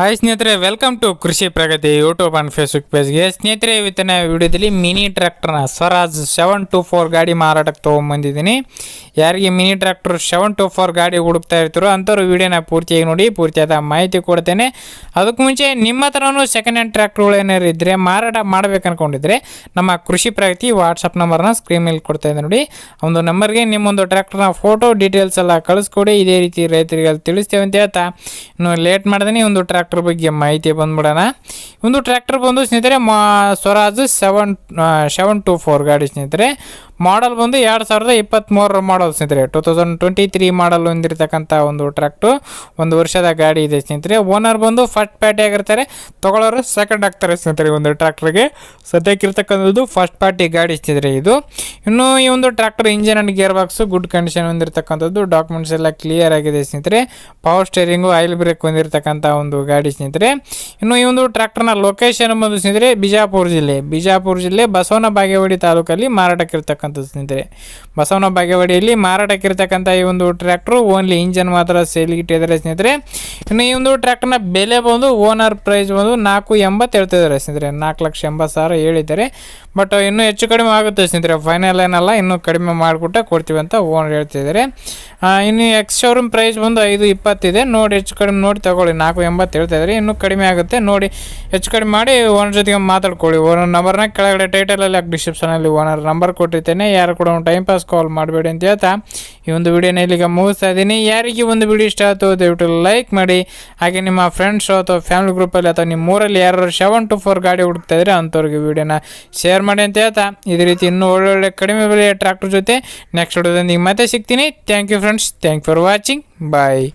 Hi ಸ್ನೇಹಿತರೆ welcome to Krishi Pragati YouTube and Facebook ಪೇಜ್ಗೆ ಸ್ನೇಹಿತರೆ, ಇವತ್ತಿನ ವಿಡಿಯೋದಲ್ಲಿ ಮಿನಿ ಟ್ರ್ಯಾಕ್ಟರ್ನ ಸ್ವರಾಜ್ ಸೆವೆನ್ ಟು ಫೋರ್ ಗಾಡಿ ಮಾರಾಟಕ್ಕೆ ತೊಗೊಂಬಂದಿದ್ದೀನಿ ಯಾರಿಗೆ mini tractor seven two four ಗಾಡಿ ಹುಡುಕ್ತಾ ಇರ್ತಾರೋ ಅಂಥವ್ರು ವಿಡಿಯೋನ ಪೂರ್ತಿಯಾಗಿ ನೋಡಿ, ಪೂರ್ತಿಯಾದ ಮಾಹಿತಿ ಕೊಡ್ತೇನೆ. ಅದಕ್ಕೆ ಮುಂಚೆ ನಿಮ್ಮ ಹತ್ರನೂ ಸೆಕೆಂಡ್ ಹ್ಯಾಂಡ್ ಟ್ರ್ಯಾಕ್ಟರ್ಗಳು ಏನಾರು ಇದ್ದರೆ ಮಾರಾಟ ಮಾಡಬೇಕು ಅನ್ಕೊಂಡಿದ್ರೆ ನಮ್ಮ ಕೃಷಿ ಪ್ರಗತಿ ವಾಟ್ಸಪ್ ನಂಬರ್ನ ಸ್ಕ್ರೀನ್ ಮೇಲೆ ಕೊಡ್ತಾ ಇದ್ದೆ ನೋಡಿ. ಒಂದು ನಂಬರ್ಗೆ ನಿಮ್ಮೊಂದು ಟ್ರ್ಯಾಕ್ಟರ್ನ ಫೋಟೋ ಡೀಟೇಲ್ಸ್ ಎಲ್ಲ ಕಳಿಸ್ಕೊಡಿ. ಇದೇ ರೀತಿ ರೈತರಿಗೆ ತಿಳಿಸ್ತೇವೆ ಅಂತ ಹೇಳ್ತಾ. ಇನ್ನು ಲೇಟ್ ಮಾಡ್ದೇ ಒಂದು ಟ್ರ್ಯಾಕ್ಟರ್ ಬಗ್ಗೆ ಮಾಹಿತಿ ಬಂದ್ಬಿಡೋಣ. ಒಂದು ಟ್ರ್ಯಾಕ್ಟರ್ ಬಂದು ಸ್ನೇಹಿತರೆ, ಮಾ Swaraj seven seven two four ಗಾಡಿ ಸ್ನೇಹಿತರೆ. ಮಾಡಲ್ ಬಂದು ಎರಡು ಸಾವಿರದ ಇಪ್ಪತ್ತ್ಮೂರರ ಮಾಡಲ್ ಸ್ನೇಹಿತರೆ. Two thousand twenty three model ಹೊಂದಿರತಕ್ಕಂಥ ಒಂದು ಟ್ರ್ಯಾಕ್ಟು ಒಂದು ವರ್ಷದ ಗಾಡಿ ಇದೆ ಸ್ನೇಹಿತರೆ. ಓನರ್ ಬಂದು ಫಸ್ಟ್ ಪಾರ್ಟಿ ಆಗಿರ್ತಾರೆ. ತೊಗೊಳೋರು ಸೆಕೆಂಡ್ ಆಗ್ತಾರೆ ಸ್ನೇಹಿತರೆ ಒಂದು ಟ್ರ್ಯಾಕ್ಟರ್ಗೆ ಸದ್ಯಕ್ಕಿರ್ತಕ್ಕಂಥದ್ದು ಫಸ್ಟ್ ಪಾರ್ಟಿ ಗಾಡಿ ಸ್ನೇಹಿತರೆ ಇದು. ಇನ್ನು ಈ ಒಂದು tractor engine and gear box good condition ಹೊಂದಿರತಕ್ಕಂಥದ್ದು. Documents ಎಲ್ಲ ಕ್ಲಿಯರ್ ಆಗಿದೆ ಸ್ನೇಹಿತರೆ. ಪವರ್ ಸ್ಟೇರಿಂಗು ಆಯಿಲ್ ಬ್ರೇಕ್ ಹೊಂದಿರತಕ್ಕಂಥ ಒಂದು ಗಾಡಿ ಸ್ನೇಹಿತರೆ. ಇನ್ನು ಈ ಒಂದು ಟ್ರ್ಯಾಕ್ಟರ್ನ ಲೊಕೇಶನ್ ಬಂದು ಸ್ನೇಹಿತರೆ ಬಿಜಾಪುರ ಜಿಲ್ಲೆ. ಬಿಜಾಪುರ ಜಿಲ್ಲೆ ಬಸವನ ಬಾಗೇವಾಡಿ ತಾಲೂಕಲ್ಲಿ ಮಾರಾಟಕ್ಕಿರ್ತಕ್ಕಂಥದ್ದು ಸ್ನೇಹಿತರೆ. ಬಸವನ ಬಾಗೇವಾಡಿಯಲ್ಲಿ ಮಾರಾಟಕ್ಕಿರ್ತಕ್ಕಂಥ ಈ ಒಂದು ಟ್ರ್ಯಾಕ್ಟ್ರು ಓನ್ಲಿ ಇಂಜನ್ ಮಾತ್ರ ಸೇಲ್ಗೆ ಇಟ್ಟಿದ್ದಾರೆ ಸ್ನೇಹಿತರೆ. ಇನ್ನು ಈ ಒಂದು ಟ್ರ್ಯಾಕ್ಟರ್ನ ಬೆಲೆ ಬಂದು ಓನರ್ ಪ್ರೈಸ್ ಬಂದು ನಾಲ್ಕು ಎಂಬತ್ತು ಹೇಳ್ತಿದ್ದಾರೆ ಸ್ನೇಹಿತರೆ. ನಾಲ್ಕು ಲಕ್ಷ ಎಂಬತ್ತು ಸಾವಿರ ಹೇಳಿದ್ದಾರೆ. ಬಟ್ ಇನ್ನೂ ಹೆಚ್ಚು ಕಡಿಮೆ ಆಗುತ್ತೆ ಸ್ನೇಹಿತರೆ. ಫೈನಲ್ ಏನಲ್ಲ ಇನ್ನೂ ಕಡಿಮೆ ಮಾಡಿಕೊಟ್ಟೆ ಕೊಡ್ತೀವಿ ಅಂತ ಓನರ್ ಹೇಳ್ತಿದ್ದಾರೆ. ಇನ್ನು ಎಕ್ಸ್ ಶೋರೂಮ್ ಪ್ರೈಸ್ ಬಂದು ಐದು ಇಪ್ಪತ್ತಿದೆ ನೋಡಿ ಹೆಚ್ಚು ಕಡಿಮೆ ನೋಡಿ ತಗೊಳ್ಳಿ. ನಾಲ್ಕು ಎಂಬತ್ತು ಹೇಳ್ತಾ ಇದ್ದಾರೆ ಇನ್ನೂ ಕಡಿಮೆ ಆಗುತ್ತೆ. ನೋಡಿ ಹೆಚ್ಚು ಕಡಿಮೆ ಮಾಡಿ ಓನರ್ ಜೊತೆಗೆ ಮಾತಾಡ್ಕೊಳ್ಳಿ. ಓನರ್ ನಂಬರ್ನ ಕೆಳಗಡೆ ಟೈಟಲಲ್ಲಿ ಡಿಸ್ಕ್ರಿಪ್ಷನಲ್ಲಿ ಓನರ್ ನಂಬರ್ ಕೊಟ್ಟಿರ್ತೇನೆ. ಯಾರು ಕೂಡ ಒಂದು ಟೈಮ್ ಪಾಸ್ ಕಾಲ್ ಮಾಡಬೇಡಿ ಅಂತ ಹೇಳ್ತಾ. ಈ ಒಂದು ವಿಡಿಯೋನ ಇಲ್ಲಿಗೆ ಮುಗಿಸ್ತಾ ಇದ್ದೀನಿ. ಯಾರಿಗೆ ಒಂದು ವಿಡಿಯೋ ಇಷ್ಟ ಆಯಿತು, ದಯವಿಟ್ಟು ಲೈಕ್ ಮಾಡಿ. ಹಾಗೆ ನಿಮ್ಮ ಫ್ರೆಂಡ್ಸು ಅಥವಾ ಫ್ಯಾಮಿಲಿ ಗ್ರೂಪಲ್ಲಿ ಅಥವಾ ನಿಮ್ಮ ಊರಲ್ಲಿ ಯಾರು ಸೆವೆನ್ ಟು ಫೋರ್ ಗಾಡಿ ಹುಡುಕ್ತಾ ಇದ್ರೆ ಅಂಥವ್ರಿಗೆ ವಿಡಿಯೋನ ಶೇರ್ ಮಾಡಿ ಅಂತ ಹೇಳ್ತಾ. ಇದೇ ರೀತಿ ಇನ್ನೂ ಒಳ್ಳೊಳ್ಳೆ ಕಡಿಮೆ ಬೆಲೆಯ ಟ್ರ್ಯಾಕ್ಟರ್ ಜೊತೆ ನೆಕ್ಸ್ಟ್ ವಿಡಿಯೋದೊಂದಿಗೆ ಮತ್ತೆ ಸಿಗ್ತೀನಿ. Thank you friends thank for watching bye